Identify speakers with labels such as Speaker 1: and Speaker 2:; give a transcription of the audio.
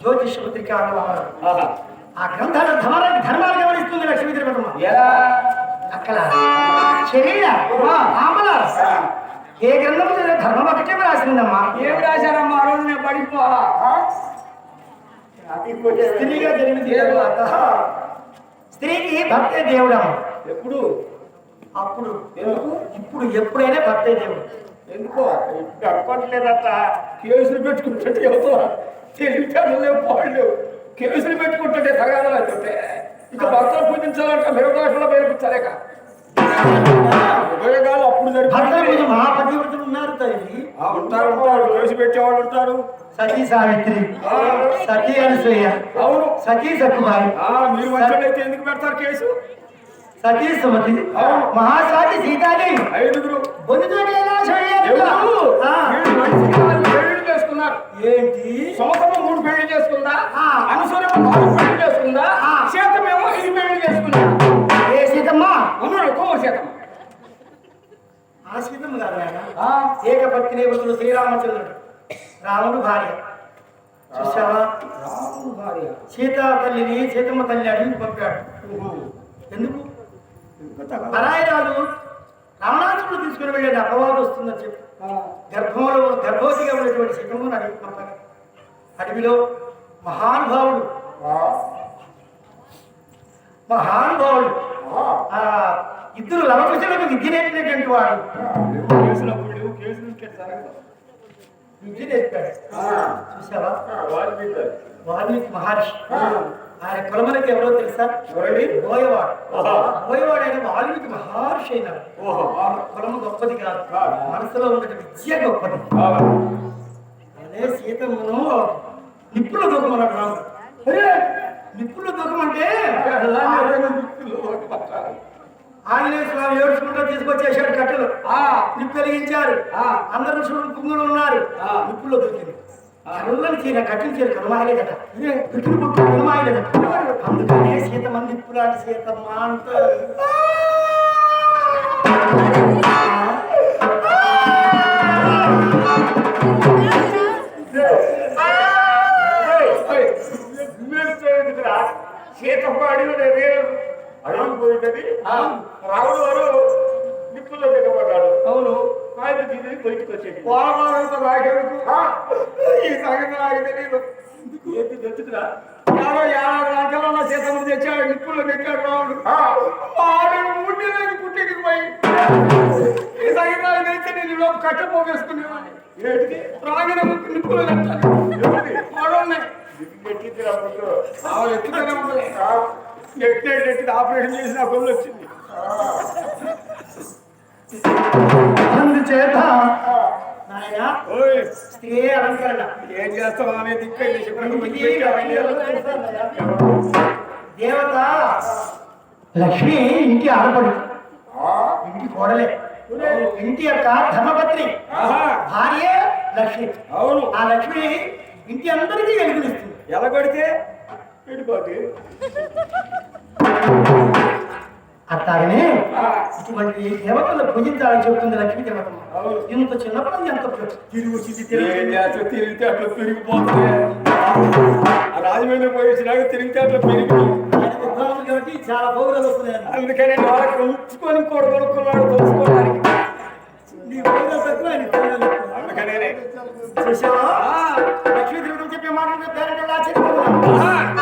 Speaker 1: జ్యోతిష పత్రిక. ఆ గ్రంథాలు ధర్మాలు ధర్మాలు గమనిస్తుంది లక్ష్మీ తిరుపతమ్మ
Speaker 2: ఎలా?
Speaker 1: అక్కల చెల్లెళ్ళ ఆమల. ఏ గ్రంథం ధర్మం ఒకటే రాసిందమ్మా?
Speaker 2: ఏమి రాశారమ్మా? ఆ రోజు నేను పడిపోవాలా
Speaker 1: స్త్రీగా తర్వాత. స్త్రీకి భర్తే దేవుడమ్మ.
Speaker 2: ఎప్పుడు?
Speaker 1: అప్పుడు.
Speaker 2: ఎందుకు?
Speaker 1: ఇప్పుడు ఎప్పుడైనా భర్తే దేవుడు.
Speaker 2: ఎందుకో? అనుకోవట్లేదట కేసులు పెట్టుకుంటుంటే ఎవరో? తెలివితేటలు లేవు లేవు కేసులు పెట్టుకుంటుంటే తగాదాలు అవుతుంటే ఇక భర్తలు పూజించాలంటే మిరదాసులో పేర్పించాలేక ఉపయోగాలు అప్పుడు
Speaker 1: మహాపతివ్రతులు ఉన్నారు తల్లి.
Speaker 2: ఉంటారు ఉంటారు. కేసు పెట్టేవాళ్ళు ఉంటారు.
Speaker 1: సతీ సావిత్రి. సతీ అనసూయ.
Speaker 2: అవును.
Speaker 1: సతీ సక్కుబాయి
Speaker 2: ఆ, మీరు మంచోళ్ళైతే ఎందుకు పెడతారు కేసు?
Speaker 1: సతీ సుమతి.
Speaker 2: అవును.
Speaker 1: మహాసాటి సీతాదేవి.
Speaker 2: ఐదుగురు.
Speaker 1: బొందుతోటి
Speaker 2: పెళ్ళి చేసుకుందా. సీతమేమో
Speaker 1: ఏ సీతమ్మ?
Speaker 2: సీతమ్మ.
Speaker 1: ఆ సీతమ్మ కాదు ఏకపత్ని శ్రీరామచంద్రుడు. రాముడు భార్య. చూసావా
Speaker 2: రాముడు భార్య.
Speaker 1: సీతా తల్లిని సీతమ్మ తల్లి అడిగి పంపాడు. ఎందుకు?
Speaker 2: ఇంకా తగ.
Speaker 1: పరాయి రాజు రావణాసుడు తీసుకుని వెళ్ళేది అపవాదం వస్తుందని చెప్పి. గర్భంలో గర్భవతిగా ఉన్నటువంటి సీతమ్మను అడిగి పంపాడు. అడవిలో మహానుభావుడు. మహానుభావుడు. ఇద్దరు లవకుశులకు విద్య నేర్పినటువంటి వాడు. విద్య నేర్పాడు. చూసావా. వాల్మీకి మహర్షి. ఆయన కులములకి ఎవరో తెలుసా? బోయవాడు. బోయవాడు అయిన వాల్మీకి మహర్షి అయినాడు. కులము గొప్పది కాదు. మనసులో ఉన్న విద్య గొప్పది. అదే సీతమ్మను నిప్పుల దుఃఖం రాముడు అరే నిప్పుల
Speaker 2: దుఃఖం అంటే?
Speaker 1: ఆంజనేయ స్వామి ఏడుచుకుంటూ తీసుకొచ్చేసాడు కట్టెలు.
Speaker 2: ఆ,
Speaker 1: నిప్పు వెలిగించారు.
Speaker 2: ఆ.
Speaker 1: అందరూ చూడు కుంగులు ఉన్నారు.
Speaker 2: ఆ.
Speaker 1: నిప్పుల్లో దొరికింది కరువులను చీర కట్టిన చీర కరుమాయలేదట పిట్టులు పుట్టు కరుమాయలేదట అందుకనే సీతమ్మ నిప్పులాంటి సీతమ్మ అంటారు
Speaker 2: సీతపాడి ఉండేది అడవి పోయినది రాముడు వారు నిప్పుల్లో దిగబడ్డాడు
Speaker 1: అవును.
Speaker 2: ఆయన దీన్ని బయటకు వచ్చేది
Speaker 1: పోలవరంతో నాకెందుకు
Speaker 2: ఈ సంగతి నాకు తెలియదు ఏంటి? తెలుసురా
Speaker 1: యాభై యాభై గంటలు సీతమ్మ తెచ్చాడు నిప్పుల్లో పెట్టాడు రాముడు. వాడు ఉండినది పుట్టికి పోయి. ఈ సంగీతాలు తెలిసి నేను లోపు కట్ట పోగేసుకునేవాడిని.
Speaker 2: ఏంటిది?
Speaker 1: రాగిన నిప్పులు కట్టాలి.
Speaker 2: ఎవరిది? ఆపరేషన్ చేసి నా కొళ్ళు వచ్చింది.
Speaker 1: అందుచేత నాయన
Speaker 2: ఓయ్.
Speaker 1: స్త్రీ అలంకరణ.
Speaker 2: ఏం చేస్తావు ఆమె దిక్కండి
Speaker 1: దేవత లక్ష్మి ఇంటి ఆడపడు. ఇంటి కోడలే. ఇంటి యొక్క ధర్మపత్ని.
Speaker 2: ఆహా.
Speaker 1: భార్య లక్ష్మి.
Speaker 2: అవును.
Speaker 1: ఆ లక్ష్మి ఇంటి అందరికీ వెలుగునిస్తుంది
Speaker 2: ఎలా కొడితే? వెళ్ళిపోతే
Speaker 1: అట్లాగనే ఇటువంటి దేవతలు పూజించాలని చెబుతుంది లక్ష్మీ
Speaker 2: అవును.
Speaker 1: ఇంత చిన్నప్పుడు ఎంత తిరిగి వచ్చింది
Speaker 2: ఏం
Speaker 1: తిరిగి
Speaker 2: చేస్తా తిరిగితే అట్లా తిరిగిపోతుంది. ఆ రాజమండ్రి పోయి వచ్చినాక తిరిగితే అట్లా పెరిగి
Speaker 1: కాబట్టి చాలా పౌరులు వస్తున్నాయి
Speaker 2: అందుకని వాళ్ళకి ఉంచుకొని కూడా కొనుక్కున్నాడు దోచుకోవడానికి
Speaker 1: నీ పౌరులు తక్కువ ఆయన పౌరులు ఎక్కువ.
Speaker 2: అందుకనే
Speaker 1: చూసావా? లక్ష్మీ దేవతలు చెప్పే మాటలు పేరెంట్